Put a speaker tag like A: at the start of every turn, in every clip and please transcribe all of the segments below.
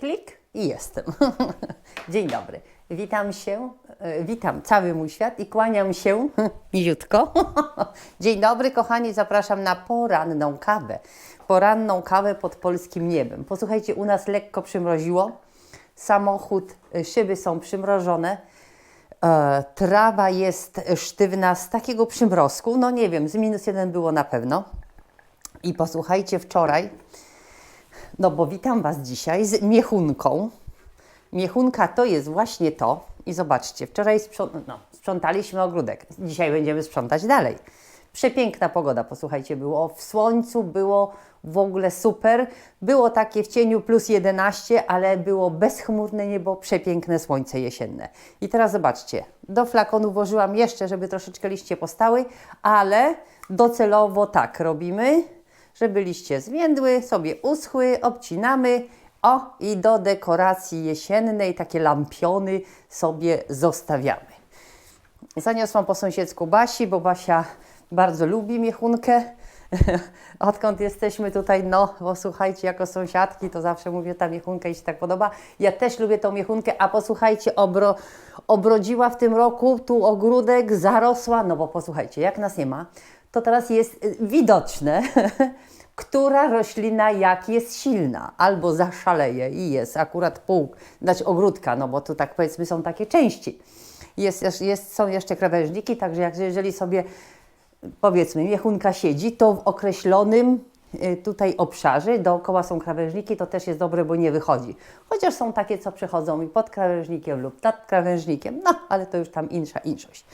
A: Klik i jestem. Dzień dobry. Witam się, e, witam cały mój świat i kłaniam się miziutko. Dzień dobry, kochani, zapraszam na poranną kawę. Poranną kawę pod polskim niebem. Posłuchajcie, u nas lekko przymroziło. Samochód, e, szyby są przymrożone. E, trawa jest sztywna z takiego przymrozku. No nie wiem, z minus jeden było na pewno. I posłuchajcie, wczoraj, no bo witam Was dzisiaj z miechunką. Miechunka to jest właśnie to. I zobaczcie, wczoraj no, sprzątaliśmy ogródek. Dzisiaj będziemy sprzątać dalej. Przepiękna pogoda, posłuchajcie, było w słońcu, było w ogóle super. Było takie w cieniu plus 11, ale było bezchmurne niebo, przepiękne słońce jesienne. I teraz zobaczcie, do flakonu włożyłam jeszcze, żeby troszeczkę liście postały, ale docelowo tak robimy, żeby liście zmiędły, sobie uschły, obcinamy. O, i do dekoracji jesiennej takie lampiony sobie zostawiamy. Zaniosłam po sąsiedzku Basi, bo Basia bardzo lubi miechunkę. Odkąd jesteśmy tutaj, no, bo słuchajcie, jako sąsiadki, to zawsze mówię, ta miechunka jej się tak podoba. Ja też lubię tą miechunkę, a posłuchajcie, obro, obrodziła w tym roku tu ogródek, zarosła, no bo posłuchajcie, jak nas nie ma, to teraz jest y, widoczne, która roślina jak jest silna, albo zaszaleje i jest akurat pół, znaczy ogródka, no bo tu tak powiedzmy są takie części. Jest, jest, są jeszcze krawężniki, także jak, jeżeli sobie powiedzmy miechunka siedzi, to w określonym y, tutaj obszarze, dookoła są krawężniki, to też jest dobre, bo nie wychodzi. Chociaż są takie, co przychodzą i pod krawężnikiem lub nad krawężnikiem, no ale to już tam insza inszość.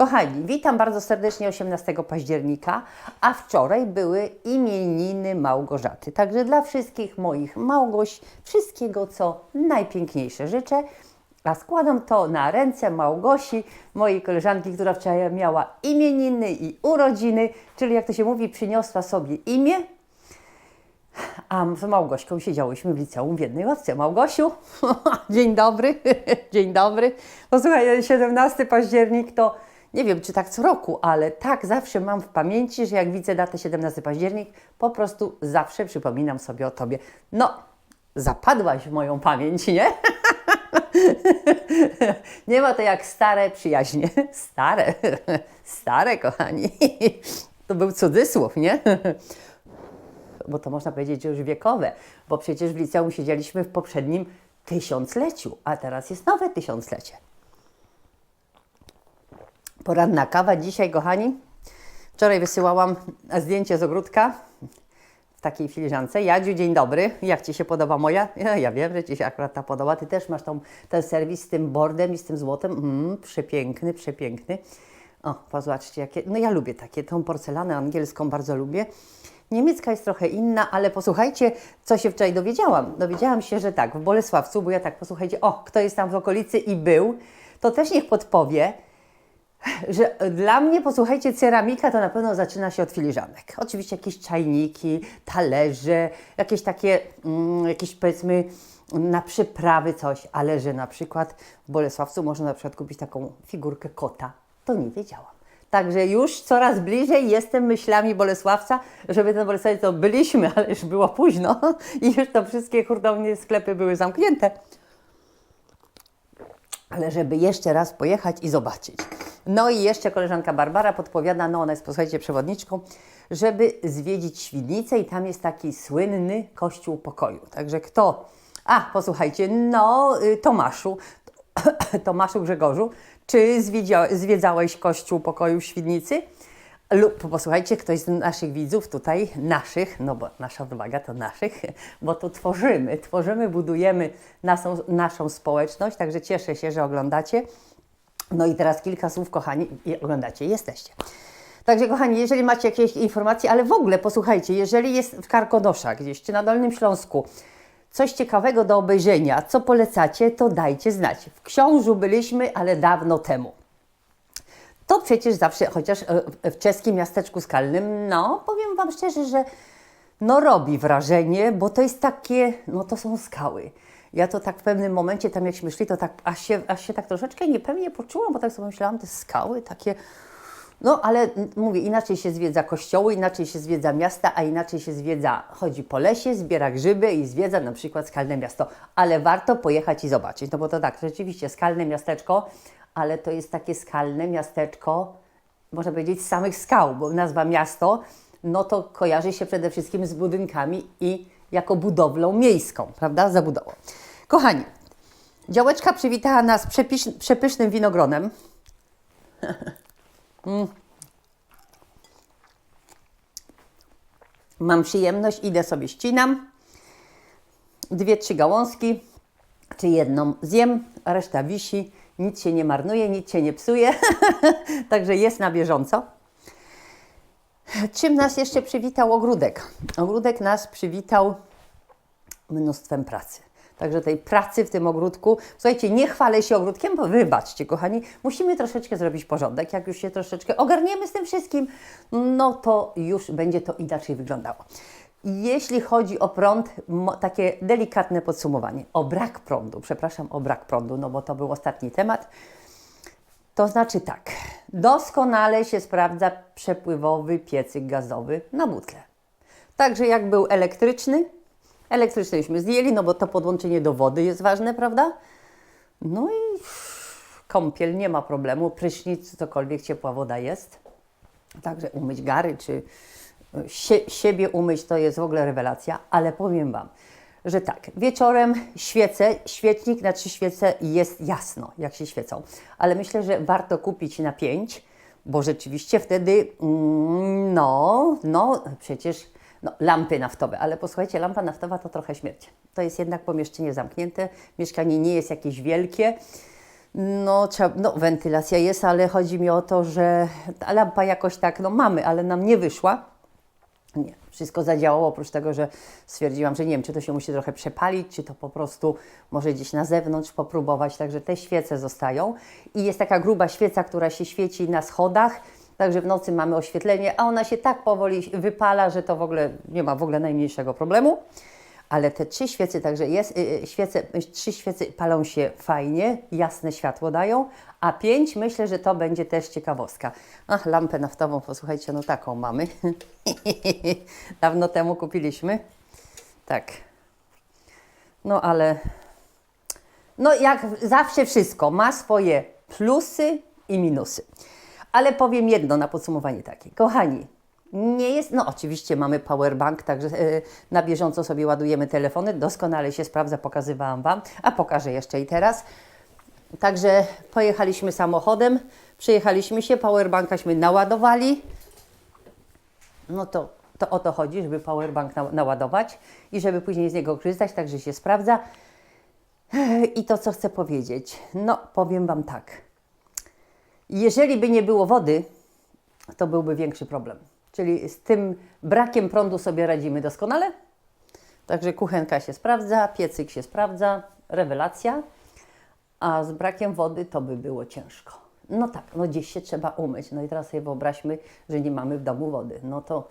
A: Kochani, witam bardzo serdecznie 18 października, a wczoraj były imieniny Małgorzaty. Także dla wszystkich moich Małgoś wszystkiego, co najpiękniejsze życzę. A składam to na ręce Małgosi, mojej koleżanki, która wczoraj miała imieniny i urodziny, czyli jak to się mówi, przyniosła sobie imię. A z Małgośką siedziałyśmy w liceum w jednej ławce. Małgosiu, dzień dobry, dzień dobry. Posłuchaj, 17 październik to nie wiem, czy tak co roku, ale tak zawsze mam w pamięci, że jak widzę datę 17 październik, po prostu zawsze przypominam sobie o Tobie. No, zapadłaś w moją pamięć, nie? Nie ma to jak stare przyjaźnie. Stare, stare, kochani. To był cudzysłów, nie? Bo to można powiedzieć, że już wiekowe, bo przecież w liceum siedzieliśmy w poprzednim tysiącleciu, a teraz jest nowe tysiąclecie. Poranna kawa dzisiaj, kochani. Wczoraj wysyłałam zdjęcie z ogródka w takiej filiżance. Jadziu, dzień dobry. Jak Ci się podoba moja? Ja, ja wiem, że Ci się akurat ta podoba. Ty też masz tą, ten serwis z tym bordem i z tym złotem. Mm, przepiękny, przepiękny. O, pozobaczcie, jakie... No ja lubię takie, tą porcelanę angielską bardzo lubię. Niemiecka jest trochę inna, ale posłuchajcie, co się wczoraj dowiedziałam. Dowiedziałam się, że tak, w Bolesławcu, bo ja tak, posłuchajcie, o, kto jest tam w okolicy i był, to też niech podpowie, że dla mnie, posłuchajcie, ceramika to na pewno zaczyna się od filiżanek. Oczywiście jakieś czajniki, talerze, jakieś takie, mm, jakieś powiedzmy na przyprawy coś, ale że na przykład w Bolesławcu można na przykład kupić taką figurkę kota, to nie wiedziałam. Także już coraz bliżej jestem myślami Bolesławca, żeby ten Bolesławiec to byliśmy, ale już było późno i już to wszystkie hurtownie, sklepy były zamknięte ale żeby jeszcze raz pojechać i zobaczyć. No i jeszcze koleżanka Barbara podpowiada, no ona jest, posłuchajcie, przewodniczką, żeby zwiedzić Świdnicę i tam jest taki słynny Kościół Pokoju. Także kto... A, posłuchajcie, no y, Tomaszu, Tomaszu Grzegorzu, czy zwiedzałeś Kościół Pokoju w Świdnicy? Lub posłuchajcie, ktoś z naszych widzów tutaj, naszych, no bo nasza odwaga to naszych, bo tu tworzymy, tworzymy, budujemy naszą, naszą społeczność, także cieszę się, że oglądacie. No i teraz kilka słów, kochani, i oglądacie, jesteście. Także kochani, jeżeli macie jakieś informacje, ale w ogóle posłuchajcie, jeżeli jest w Karkonoszach gdzieś, czy na Dolnym Śląsku, coś ciekawego do obejrzenia, co polecacie, to dajcie znać. W Książu byliśmy, ale dawno temu to przecież zawsze, chociaż e, w czeskim miasteczku skalnym, no powiem Wam szczerze, że no robi wrażenie, bo to jest takie, no to są skały. Ja to tak w pewnym momencie tam jakśmy szli, to tak aż się, aż się tak troszeczkę niepewnie poczułam, bo tak sobie myślałam, te skały takie, No, ale mówię, inaczej się zwiedza kościoły, inaczej się zwiedza miasta, a inaczej się zwiedza, chodzi po lesie, zbiera grzyby i zwiedza na przykład skalne miasto. Ale warto pojechać i zobaczyć, no bo to tak, rzeczywiście skalne miasteczko, ale to jest takie skalne miasteczko, można powiedzieć, z samych skał, bo nazwa miasto, no to kojarzy się przede wszystkim z budynkami i jako budowlą miejską, prawda, zabudową. Kochani, działeczka przywitała nas przepysznym winogronem. Mam przyjemność, idę sobie ścinam. Dwie, trzy gałązki, czy jedną zjem, reszta wisi. Nic się nie marnuje, nic się nie psuje. Także jest na bieżąco. Czym nas jeszcze przywitał ogródek? Ogródek nas przywitał mnóstwem pracy. Także tej pracy w tym ogródku, słuchajcie, nie chwalę się ogródkiem, bo wybaczcie, kochani, musimy troszeczkę zrobić porządek. Jak już się troszeczkę ogarniemy z tym wszystkim, no to już będzie to inaczej wyglądało. Jeśli chodzi o prąd, takie delikatne podsumowanie. O brak prądu, przepraszam, o brak prądu, no bo to był ostatni temat. To znaczy tak, doskonale się sprawdza przepływowy piecyk gazowy na butle. Także jak był elektryczny, elektryczny jużśmy zdjęli, no bo to podłączenie do wody jest ważne, prawda? No i kąpiel, nie ma problemu, prysznic, cokolwiek ciepła woda jest. Także umyć gary, czy sie, siebie umyć, to jest w ogóle rewelacja, ale powiem Wam, że tak, wieczorem świece, świecznik, znaczy świece jest jasno, jak się świecą, ale myślę, że warto kupić na pięć, bo rzeczywiście wtedy, mm, no, no, przecież no, lampy naftowe, ale posłuchajcie, lampa naftowa to trochę śmierć. To jest jednak pomieszczenie zamknięte, mieszkanie nie jest jakieś wielkie, no, trzeba, no, wentylacja jest, ale chodzi mi o to, że ta lampa jakoś tak, no mamy, ale nam nie wyszła. Nie, wszystko zadziałało, oprócz tego, że stwierdziłam, że nie wiem, czy to się musi trochę przepalić, czy to po prostu może gdzieś na zewnątrz popróbować. Także te świece zostają. I jest taka gruba świeca, która się świeci na schodach, także w nocy mamy oświetlenie, a ona się tak powoli wypala, że to w ogóle nie ma w ogóle najmniejszego problemu. Ale te trzy świece, także jest, y, y, świece, trzy świece palą się fajnie, jasne światło dają, a pięć myślę, że to będzie też ciekawostka. Ach, lampę naftową, posłuchajcie, no taką mamy. Dawno temu kupiliśmy. Tak. No ale, no jak zawsze wszystko ma swoje plusy i minusy. Ale powiem jedno na podsumowanie takie. Kochani, nie jest, no oczywiście mamy powerbank, także e, na bieżąco sobie ładujemy telefony, doskonale się sprawdza, pokazywałam Wam, a pokażę jeszcze i teraz. Także pojechaliśmy samochodem, przyjechaliśmy się, powerbankaśmy naładowali, no to, to o to chodzi, żeby powerbank na, naładować i żeby później z niego korzystać, także się sprawdza. I to, co chcę powiedzieć, no powiem Wam tak. Jeżeli by nie było wody, to byłby większy problem. Czyli z tym brakiem prądu sobie radzimy doskonale. Także kuchenka się sprawdza, piecyk się sprawdza, rewelacja. A z brakiem wody to by było ciężko. No tak, no gdzieś się trzeba umyć. No i teraz sobie wyobraźmy, że nie mamy w domu wody. No to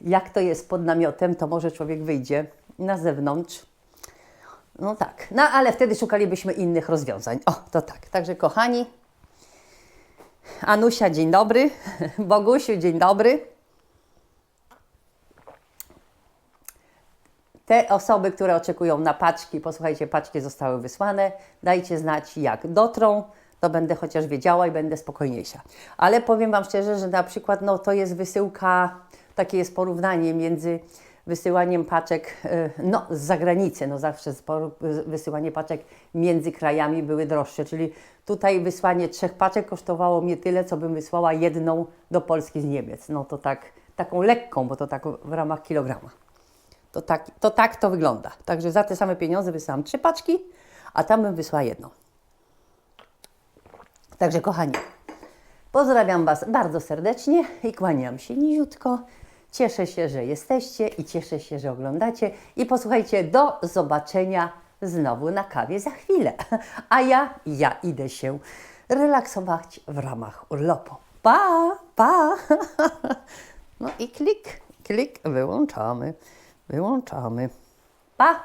A: jak to jest pod namiotem, to może człowiek wyjdzie na zewnątrz. No tak, no ale wtedy szukalibyśmy innych rozwiązań. O, to tak. Także kochani, Anusia, dzień dobry. Bogusiu, dzień dobry. Te osoby, które oczekują na paczki, posłuchajcie, paczki zostały wysłane. Dajcie znać, jak dotrą, to będę chociaż wiedziała i będę spokojniejsza. Ale powiem Wam szczerze, że na przykład no, to jest wysyłka, takie jest porównanie między wysyłaniem paczek y, no, z zagranicy. No zawsze sporo- wysyłanie paczek między krajami były droższe, czyli tutaj wysłanie trzech paczek kosztowało mnie tyle, co bym wysłała jedną do Polski z Niemiec. No to tak, taką lekką, bo to tak w ramach kilograma. To tak, to tak to wygląda. Także za te same pieniądze wysyłam trzy paczki, a tam bym wysłała jedną. Także kochani, pozdrawiam Was bardzo serdecznie i kłaniam się niziutko. Cieszę się, że jesteście i cieszę się, że oglądacie. I posłuchajcie, do zobaczenia znowu na kawie za chwilę. A ja, ja idę się relaksować w ramach urlopu. Pa, pa! No i klik, klik, wyłączamy, wyłączamy. Pa!